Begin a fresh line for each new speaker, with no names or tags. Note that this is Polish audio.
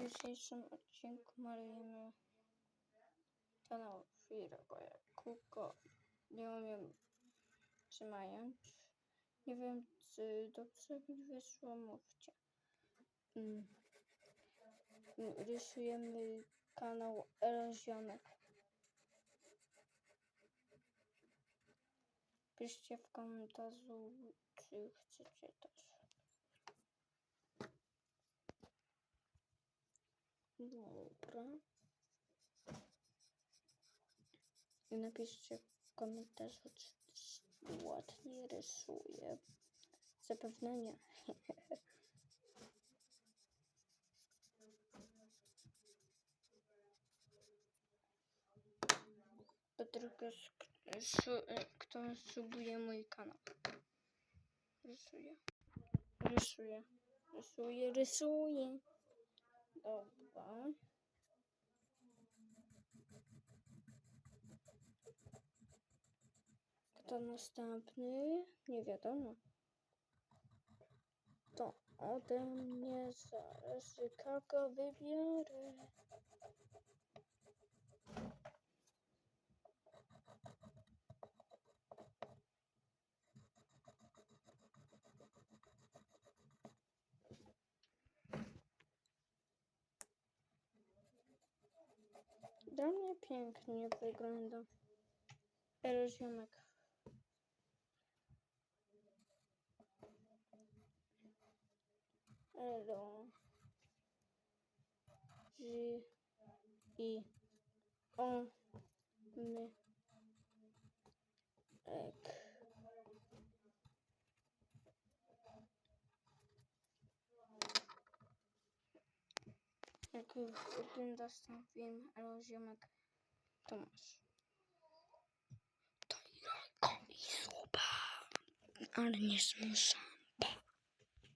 W dzisiejszym odcinku malujemy kanał Firego Kuko. Nie umiem trzymając. Nie wiem, czy dobrze mi wyszło, mówcie. Mm. Rysujemy kanał Erozjonek. Piszcie w komentarzu, czy chcecie też. Dobra. I napiszcie w komentarzu, czy też ładnie rysuję. Zapewne nie. To tylko kto subuje mój kanał. Rysuję. Rysuję. Rysuję, rysuję. Dobra. Kto następny? Nie wiadomo. To ode mnie zaraz kogo wybiorę. Dla mnie pięknie wygląda. Erozjonek. Elo. Ż. I. O. My. Ek. Jak wygląda film erozjonek, to masz. To jajko i zupa. Ale nie zmuszam.